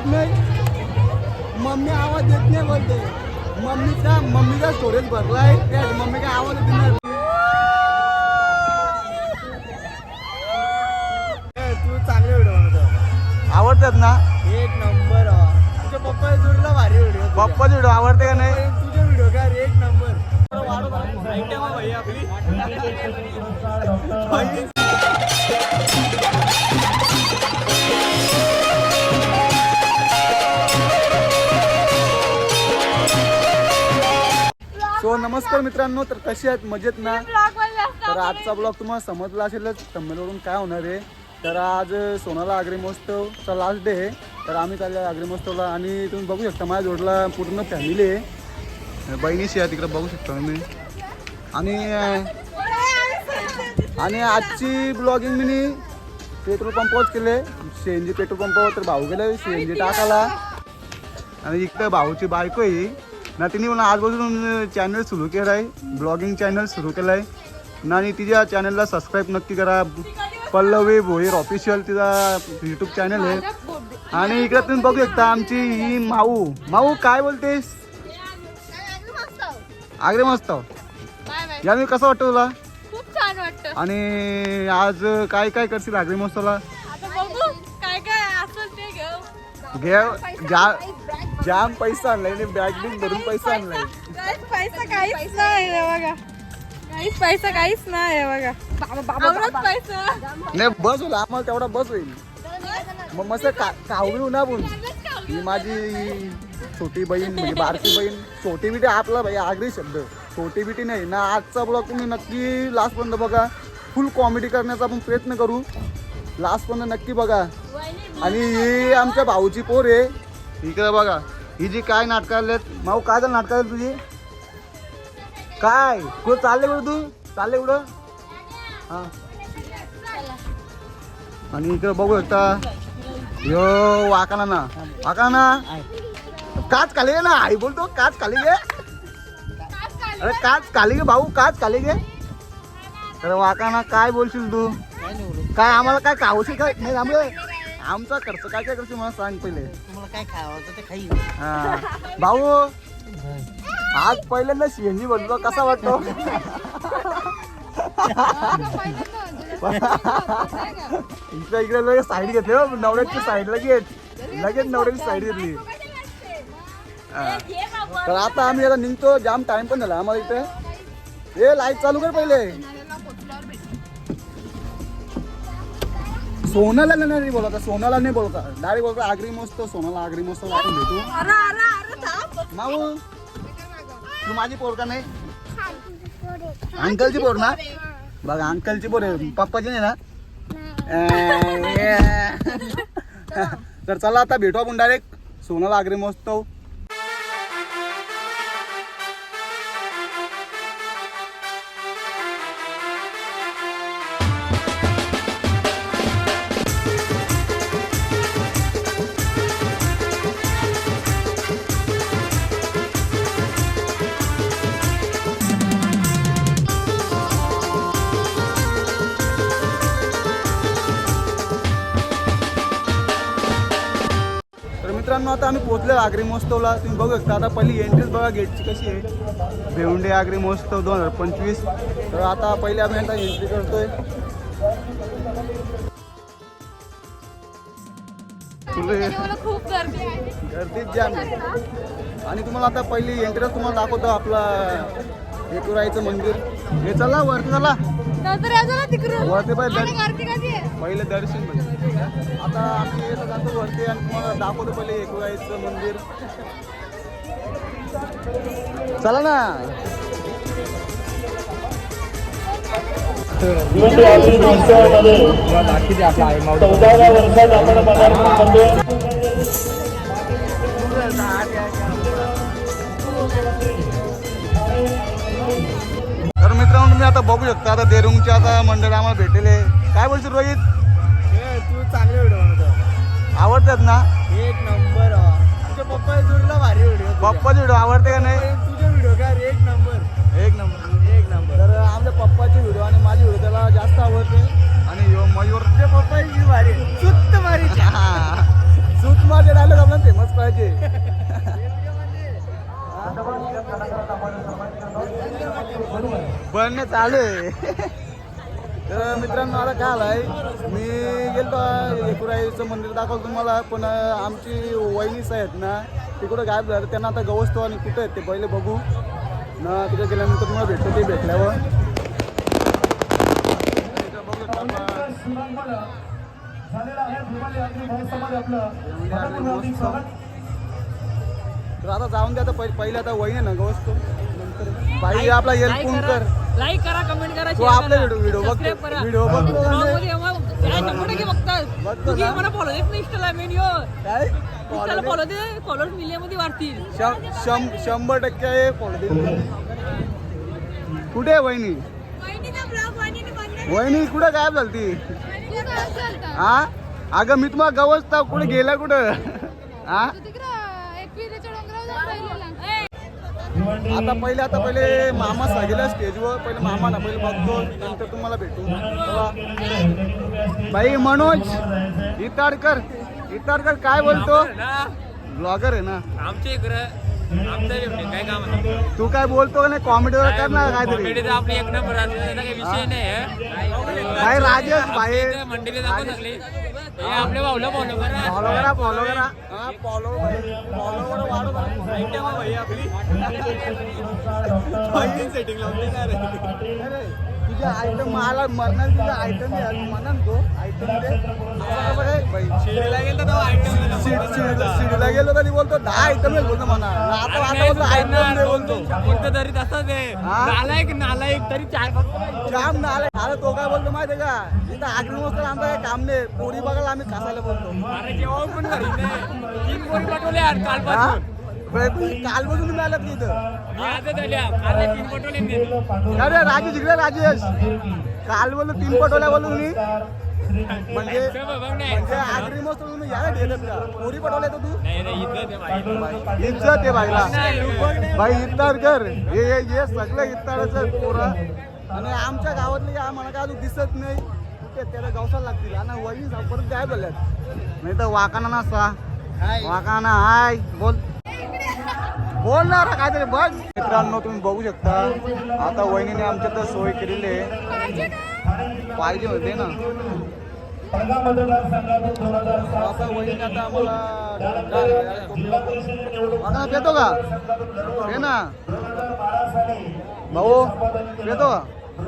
देत नाही. मम्मी आवाज देत नाही बोलते. मम्मीचा मम्मीचा स्टोरेज भरलाय त्या मम्मी काय आवाज देत तू चांगले व्हिडिओ बनवतो आवडतात ना? एक नंबर हो. तुझ्या पप्पा जुडला भारी व्हिडिओ पप्पाचे व्हिडिओ आवडते का नाही? सो नमस्कार मित्रांनो तर कसे आहेत? मजेत ना? तर आजचा ब्लॉग तुम्हाला समजला असेलच तमिळवरून काय होणार आहे? तर आज सोनाला आगरी महोत्सवचा लास्ट डे आहे. तर आम्ही चाललो आगरी महोत्सवला आणि तुम्ही बघू शकता माझ्या जोडला पूर्ण फॅमिली आहे. बहिणीशी आहे तिकडे बघू शकता तुम्ही. आणि आणि आजची ब्लॉगिंग मी पेट्रोल पंपावरच केले सी एन जी पेट्रोल पंपावर तर भाऊ गेले सी एन जी टाकाला आणि इकडे भाऊची बायको आहे ही. ना तिने मला आजपासून चॅनल सुरू केलं आहे ब्लॉगिंग चॅनल सुरू केलं आहे ना आणि तिच्या चॅनलला सबस्क्राईब नक्की करा. पल्लवी भोईर ऑफिशियल तिचा यूट्यूब चॅनल आहे. आणि इकडे तुम्ही बघू शकता आमची ही माऊ. माऊ काय बोलतेस? आग्रे मस्त याने कसं वाटतं तुला? खूप छान वाटतं. आणि आज काय काय करशील आग्रे महोत्सवला घे जा जाम पैसा आणलाय आणि बॅग बिग भरून पैसा आणलाय. काहीच पैसा काहीच नाही आहे बघा. काहीच पैसा काहीच नाही आहे बघा. पैसा. नाही बस होईल आम्हाला तेवढा बस होईल. मग मस्त का कावळी ना पण ही माझी छोटी बहीण म्हणजे बारकी बहीण. छोटी बिटी आपला भाई आगरी शब्द. छोटी बिटी नाही. ना आजचा ब्लॉग तुम्ही नक्की लास्ट पर्यंत बघा. फुल कॉमेडी करण्याचा आपण प्रयत्न करू. लास्ट पर्यंत नक्की बघा. आणि ही आमच्या भाऊची पोर आहे. इकडे बघा ही जी काय नाटकं आलेत माऊ काय झालं नाटकं आली तुझी? काय? कुठं चालले कुठं तू? चालले कुठं? हां. आणि इकडे बघू शकता. यो वाकाना ना वाकाना काच खाली गे ना आई बोलतो काच खाली गे अरे काच खाली गे भाऊ काच खाली गे अरे वाकाना काय बोलशील तू? काय आम्हाला काय कावशील काय? नाही आम्ही आमचा खर्च काय काय करशील मला सांग पहिले. काय खावं ते खाई. हा. भाऊ आज पहिल्यांदा सीएनजी बनलो कसा वाटतो? इकडे इकडे लगेच साईड घेतली हो, नवऱ्याची साईड लगेच. लगेच नवऱ्याची साईड घेतली. हा. तर आता आम्ही आता निघतो जाम टाइम पण झाला आम्हाला इथे. ए लाइट चालू कर पहिले. सोनाला नाही बोलता सोनाला नाही बोलता डायरेक्ट बोलता आगरी मस्त सोनाला आगरी मस्त भेटू अरे अरे अरे थांब. माऊ तू माझी पोर का नाही? अंकलची पोर ना? बघा अंकलची पोर आहे. पप्पाची नाही ना? अं, तर चला आता भेटू आपण डायरेक्ट सोनाला आगरी महोत्सव मित्रांनो आता आम्ही पोहोचलो आगरी महोत्सवला. तुम्ही बघू शकता आता पहिली एंट्रीच बघा गेटची कशी आहे. भेवंडे आगरी महोत्सव दोन हजार पंचवीस. तर आता पहिले आम्ही आता एंट्री करतोय. खूप गर्दी आहे. गर्दीत जाम. आणि तुम्हाला आता पहिली एंट्रीच तुम्हाला दाखवतो आपला एकुराईचं मंदिर. हे चला वरती चला. वरती पहिले दर्शन म्हणजे आता आम्ही येतो जातो वरती आणि तुम्हाला दाखवतो पहिले एकुराईचं मंदिर. चला ना. चौदाव्या वर्षात आपण बॅकग्राऊंड मी आता बघू शकता. आता देरुंगच्या आता मंडळ आम्हाला भेटलेले काय बोलशील रोहित? तू चांगले व्हिडिओ आवडतात ना? एक नंबर पप्पा जोडला भारी व्हिडिओ पप्पाचे व्हिडिओ आवडते का नाही? तुझे व्हिडिओ काय एक नंबर एक नंबर एक नंबर तर आमच्या पप्पाचे व्हिडिओ आणि माझे व्हिडिओ त्याला जास्त आवडते. आणि यो मयूर ते पप्पा भारी सुत्त भारी सुत माझे डायलॉग आपल्याला फेमस पाहिजे. बनणं चालू आहे. तर मित्रांनो आता काय आलाय मी गेलो एकुराईचं मंदिर दाखवलं तुम्हाला पण आमची वहिनीच आहेत ना ते कुठं गायब झालं. त्यांना आता गवसतो आणि कुठं आहेत ते पहिले बघू. ना तिकडे गेल्यानंतर तुम्हाला भेटतो ते भेटल्यावर. तर आता जाऊन द्या आता पहिले पहिले आता वहिनी आहे ना गवसतो. बाई आपला हेल्प कोण कर लाईक करा कमेंट करा तू आपले व्हिडिओ व्हिडिओ बघतो व्हिडिओ बघतो. का? बघतात. तुझी? मला फॉलो देत नाही इंस्टाला मेन यो. काय? इंस्टाला फॉलो दे. फॉलोअर्स मिलियनमध्ये वाढतील. शंभर टक्के आहे follow देईल. कुठे आहे वहिनी? वहिनी कुठे गायब झाली ती हा? अगं मी तुम्हाला गवसता कुठे गेला कुठं? हा? आता पहिले आता पहिले मामा सांगितलं स्टेजवर पहिले मामा ना पहिले बघतो नंतर तुम्हाला भेटू चला. बाई मनोज इताडकर इताडकर काय बोलतो ब्लॉगर आहे ना आमच्या इकडं आमचं एवढे काय काम आहे तू काय बोलतो नाही कॉमेडी वगैरे कर ना काहीतरी आपली एक नंबर विषय नाही राजेश भाई मंडळी हे आपल्या भाऊला फॉलो करा. फॉलो करा फॉलो करा. हा फॉलो फॉलो वाढव भाई आपली. सेटिंग लावून तुझ्या आयटम मला मरणार तुझा आयटम म्हणा तो आयटम शिडीला गेलो तर बोलतो दहा आयटम बोलतो म्हणा. आता आता बोलतो आयटम बोलतो. कोणतं तरी तसंच आहे? नालायक नालायक तरी चार जाम ना आले अरे तो काय बोलतो माहितीये का? इथं आगरी मस्त आमचं काय काम नाही. पोरी बघायला आम्ही कसायला बोलतो. अरे जेव्हा पण घरी. तीन पोरी पाठवले यार कालपासून काल बसून मिळालं की इथं? मी आजच आले. काल तीन पाठवले मी. अरे राजेश इकडे राजेश. काल बोललो तीन पटोल्या बोललो तुम्ही. म्हणजे म्हणजे आगरी मस्त तुम्ही का? पोरी पटवल्या तू. इज्जत आहे बाईला. बाई इफ्तार कर. हे सगळं इफ्तारच पोरा. आणि आमच्या गावातले या मला काय अजून दिसत नाही. त्याला गवसाला लागतील. आणि वही परत काय बोलल्यात. नाही तर वाकाना नसता वाकाना हाय. बोल. बोल ना रे काहीतरी बघ. मित्रांनो तुम्ही बघू शकता आता वहिनीने आमच्या तर सोय केलेली आहे. पाहिजे होते ना. आता वहिनी आता आम्हाला निवडणूक का? हे ना. भाऊ पेतो का?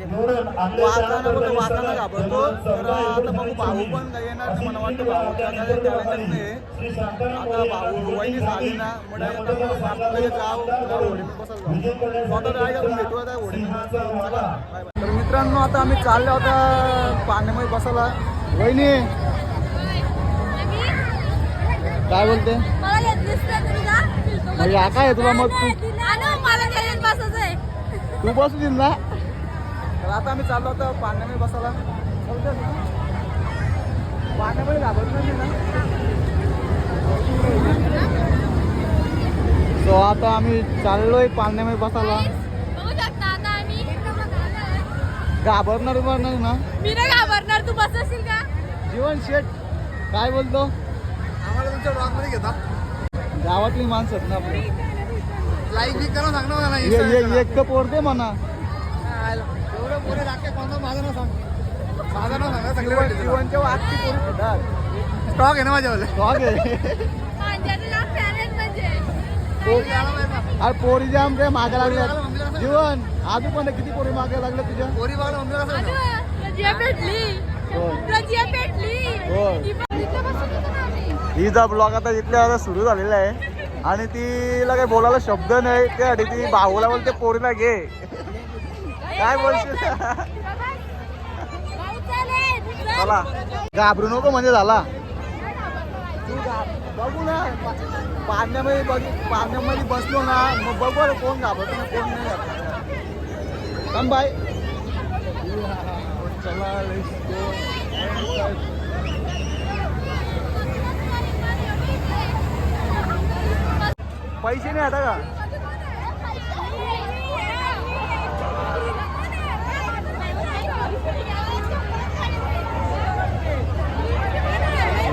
वाकाना बोलतो वाकाना घाबरतो. तर आता बघू भाऊ पण येणार नाही मला वाटतं भाऊ आता भाऊ वहिनी झाली ना म्हणजे जाऊ. बसायला काय भेटू आता. तर मित्रांनो आता आम्ही चाललो आता पाण्यामध्ये बसायला. वहिनी काय बोलते? मला येत दिसतंय तुला. म्हणजे काय आहे तुला मग तू? तू बसू देईल ना? तर आता आम्ही चाललो होतो पाण्यामध्ये बसायला? पाण्यामध्ये घाबरत नाही ना. सो आता आम्ही चाललोय पाण्यामध्ये बसायला. घाबरणार उभारणार ना? मी नाही घाबरणार. तू बसशील का? जीवन शेठ काय बोलतो? आम्हाला तुमच्या ब्लॉगमध्ये घेता. गावातली माणसं आहेत ना आपली. लाईक बी करा सांग ना मला एक कप ओरते म्हणा. स्टॉक आहे ना माझ्यावाले? Dog आहे. म्हणजे. अरे पोरी जाम काय मागे लागल्यात जीवन आजू पण किती पोरी मागे लागल्या तुझ्या? पोरी. हिचा ब्लॉग आता इथल्या आता सुरू झालेला आहे. आणि तिला काही बोलायला शब्द नाही. त्यासाठी ती भाऊला बोलते पोरीला घे. काय बोलशील? चल. घाबरू नको म्हणजे झाला. बघू ना. पाण्यामध्ये बघ पाण्यामध्ये बसलो ना मग बघू कोण घाबरतो ना कोण नाही कम बाय चला. पैसे नाही आता का?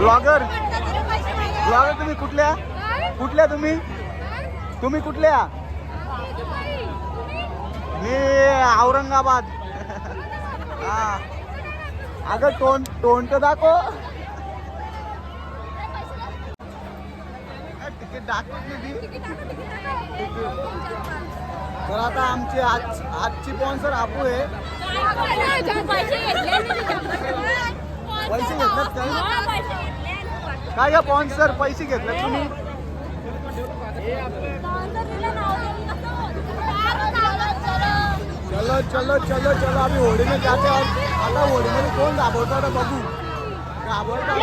ब्लॉगर ब्लॉगर तुम्ही कुठल्या? कुठल्या तुम्ही? तुम्ही कुठल्या? मी औरंगाबाद. हा. अगं टोन टोन तर दाखव. तिकीट दाखवत. तर आता आमची आज आजची स्पॉन्सर आपू आहे. पैसे घेतलेत काय काय का स्पॉन्सर पैसे घेतले तुम्ही? चलो चलो चलो चलो आम्ही होडीने जाते. आहोत. आता होडीमध्ये कोण घाबरतो आता बघू. घाबरतो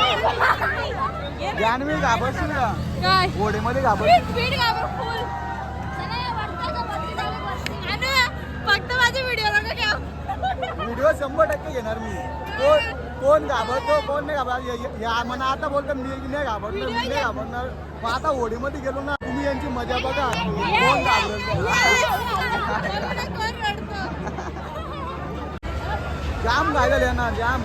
जानवी घाबरशील का होडीमध्ये घाबरशील. फक्त माझे व्हिडिओ व्हिडिओ शंभर टक्के घेणार मी. कोण घाबरतो कोण नाही घाबरत? या म्हणा आता बोलतो मी नाही घाबरणार मी नाही घाबरणार. मग आता होडीमध्ये गेलो ना तुम्ही यांची मजा बघा. कोण घाबरत? जाम घायला ना जाम.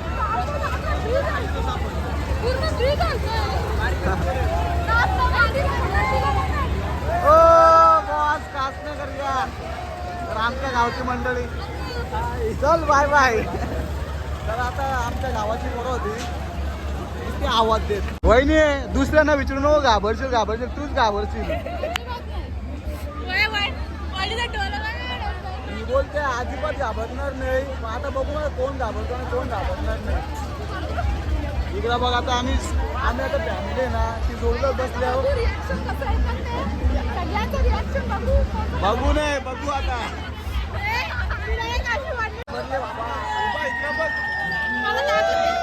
ओ बॉस कास नाही करूया तर आमच्या गावची मंडळी. चल बाय बाय तर आता आमच्या गावाची पोरं होती. आवाज देत. वहिनी दुसऱ्यांना विचारू नको घाबरशील घाबरशील. तूच घाबरशील. मी बोलते अजिबात घाबरणार नाही. आता बघू ना कोण घाबरतो आणि कोण घाबरणार नाही. इकडं बघ आता आम्ही आम्ही आता फॅमिली आहे ना ती जोडलं बसल्यावर बघू नये बघू आता. बाबा. उभा इकडं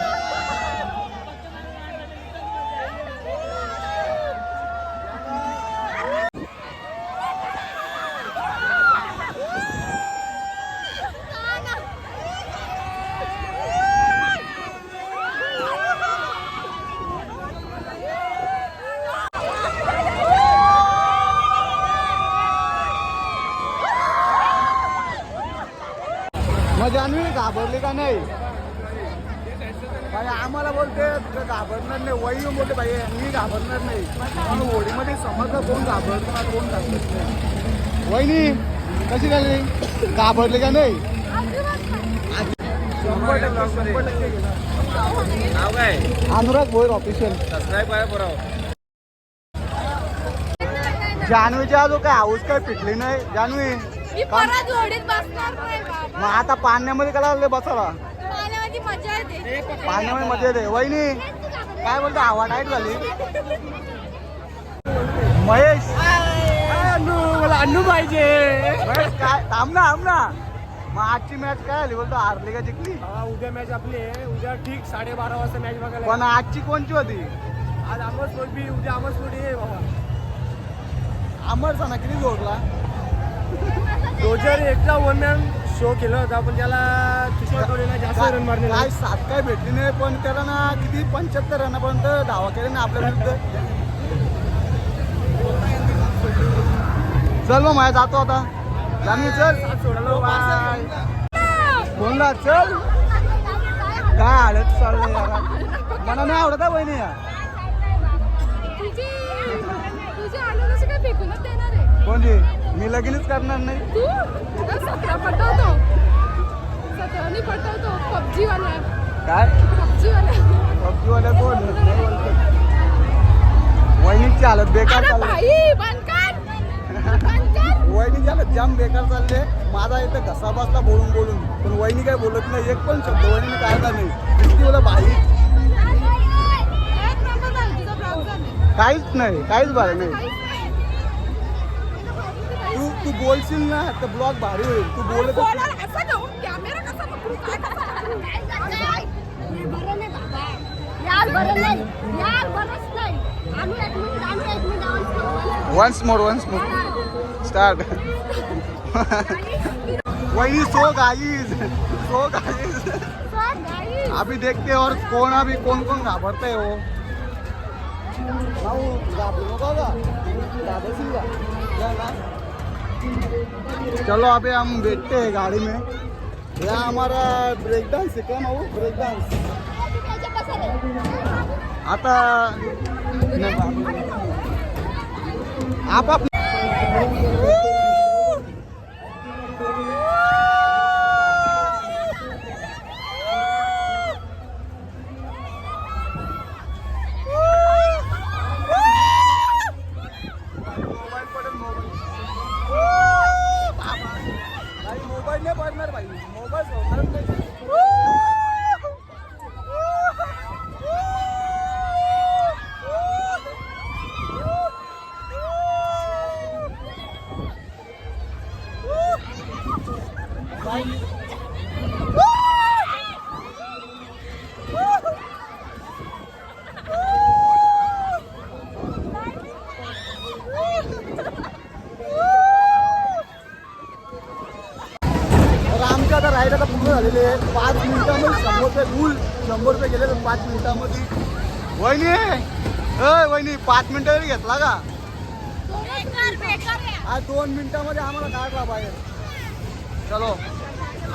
जान्हवी घाबरली का नाही? भाई आम्हाला बोलते घाबरणार नाही वही येऊन बोलते भाई मी घाबरणार नाही. पण होळीमध्ये समजलं कोण घाबरतो ना कोण घाबरत नाही. वहिनी कशी झाली? घाबरली का नाही? अनुराग भोईर ऑफिशियल सबस्क्राईब करा जान्हवीच्या अजून काय हाऊस काय पिटली नाही? जान्हवी. मी परत बसणार नाही बाबा. मग आता पाण्यामध्ये का लागले बसायला? पाण्यामध्ये मजा येते. पाण्यामध्ये मजा येते. वहिनी काय बोलतो? हवा टाईट झाली. महेश. मला अन्नू पाहिजे. महेश काय? थांब ना थांब ना. मग आजची मॅच काय झाली? बोलतो हारली का जिंकली? उद्या मॅच आपली आहे. उद्या ठीक साडेबारा वाजता मॅच बघायला पण आजची कोणची होती? आज अमरस्फोट बी उद्या अमरस्फोट आहे बाबा अमरचा ना किती जोडला? रोजर एकटा वन मॅन शो केला होता. पण त्याला तुषार टोळीला जास्त रन मारले काय सात काय भेटली नाही पण त्याला ना किती पंच्याहत्तर रनापर्यंत धावा केले ना आपल्या विरुद्ध. चल मग माझ्या जातो आता. जान्हवी चल. सोडलो बाय. बोलला चल. काय हालत चाललंय यार. मला नाही आवडत आहे बहिणी या. तुझी तुझी आलं काय फेकूनच देणार आहे? कोणती? मी लगीनच करणार नाही. तू? तुला सतरा पटवतो. सतरानी पटवतो. पबजी वाला काय? पबजी वाला पबजीवाल्या कोण? नाही बोलत. वहिनीची हालत बेकार अरे चालली. भाई वहिनीची हालत जाम बेकार चालले. माझा इथं घसा बसला बोलून बोलून. पण वहिनी काय बोलत नाही. एक पण शब्द वहिनीने काढला नाही. नुसती बोला झाला. काहीच नाही. काहीच काहीच नाही. तू बोलशील ना तर ब्लॉग भारी होईल. तू बोलत बोलायला असं जाऊ? कॅमेरा कसा पकडू? काय कसा करू? यार बरं नाही. यार बरंच नाही. आम्ही एक मिनिट आम्ही एक मिनिट आम्ही once more once more start वही सो गाइस. So guys. अभी देखते हैं और कौन अभी कौन कौन घाबरते हो भाऊ, घाबरू नका का? घाबरशील का? चलो अभी हम बैठते हैं गाड़ी में। यहाँ हमारा ब्रेक डांस है क्या ना वो ब्रेक डांस आता आप मोबाईल नाही पडणार भाई मोबाईल सोडणार नाही तर आमच्या आता राईड आता पूर्ण झालेले आहे पाच मिनिटामध्ये शंभर रुपये फुल शंभर रुपये गेले तर पाच मिनिटामध्ये. वहिनी अय वहिनी पाच मिनिटं तरी घेतला का? आज दोन मिनिटामध्ये आम्हाला काढला बाहेर. चलो.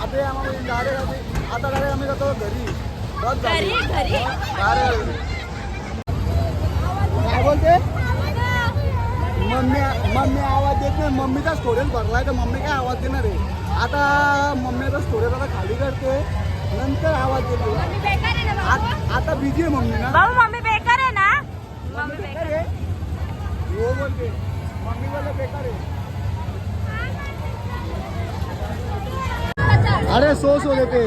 आता आम्हाला डायरेक्ट आता डायरेक्ट आम्ही जातो घरी. बस. अरे काय बोलते? मम्मी मम्मी आवाज देत नाही. मम्मीचा स्टोरेज भरलाय तर मम्मी काय आवाज देणार आहे? आता मम्मीचा स्टोरेज आता खाली करते. नंतर आवाज़ आ- आता बिझी आहे मम्मी ना? बाबू मम्मी बेकार आहे ना? मम्मी बेकार आहे? हो बोलते. मम्मी बोलले बेकार आहे. अरे सो सो देते.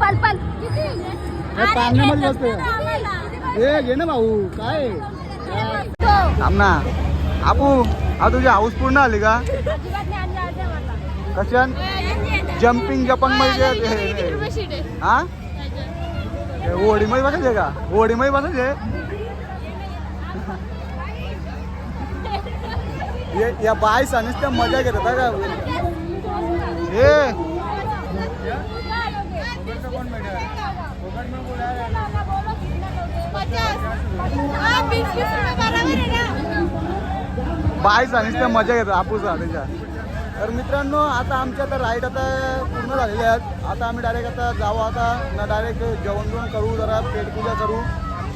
पल पल. पाण्यामध्ये बसते घे ना भाऊ. काय? थांब ना आपू हा तुझी हाऊस पूर्ण आली का? कशान? जम्पिंग जपंगमध्ये हा ओढीमध्ये बसायचे का? ओढीमध्ये बसायचे? ये- या बाय सानीच त्या मजा घेत होता का? ए बाय सांगितलं तर मजा येतो आपूस त्याच्या तर मित्रांनो आता आमच्या आता राईड आता पूर्ण झालेले आहेत आता आम्ही डायरेक्ट आता जाऊ आता ना डायरेक्ट जेवण जेवण करू जरा पेटपूजा करू.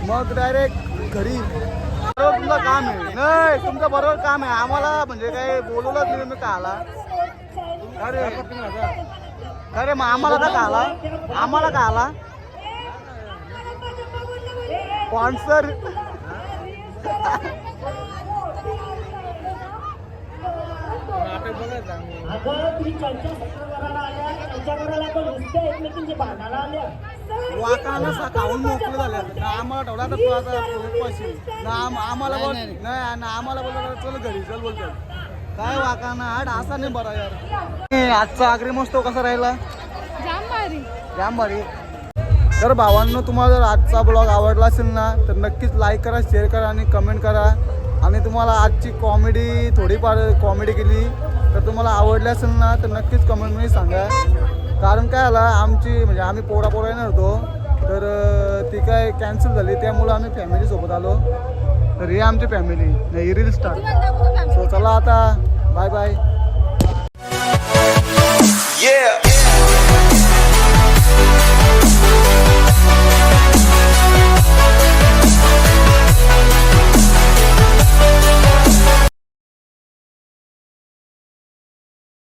मग डायरेक्ट घरी. बरोबर तुमचं काम आहे. नाही तुमचं बरोबर काम आहे. आम्हाला म्हणजे काय बोलवलंच नाही मी का आला अरे. अरे मग आम्हाला का का आला आम्हाला का आला स्पॉन्सर अगं तुम्ही त्यांच्या घराला आल्या त्यांच्या घराला पण नुसते एकमेकींचे भांडायला आल्या. वाकाला सा खाऊन मोकळं झालं. ना आम्हाला ठेवला तर तू आता उपाशी ना आम- आम्हाला बोल नाही ना आम्हाला बोललं चल घरी चल बोलतो काय वाकाना आठ असा नाही बरा यार. आजचा आगरी मस्तो कसा राहिला? जाम भारी जाम भारी तर भावांनो तुम्हाला जर आजचा ब्लॉग आवडला असेल ना तर नक्कीच लाईक करा शेअर करा आणि कमेंट करा. आणि तुम्हाला आजची कॉमेडी थोडीफार कॉमेडी केली तर तुम्हाला आवडली असेल ना तर नक्कीच कमेंटमध्ये सांगा. कारण काय आला आमची म्हणजे आम्ही पोरा पोरा येणार होतो तर ती काय कॅन्सल झाली त्यामुळं आम्ही फॅमिलीसोबत आलो. तर ही आमची फॅमिली नाही रील स्टार सो चला आता बाय बाय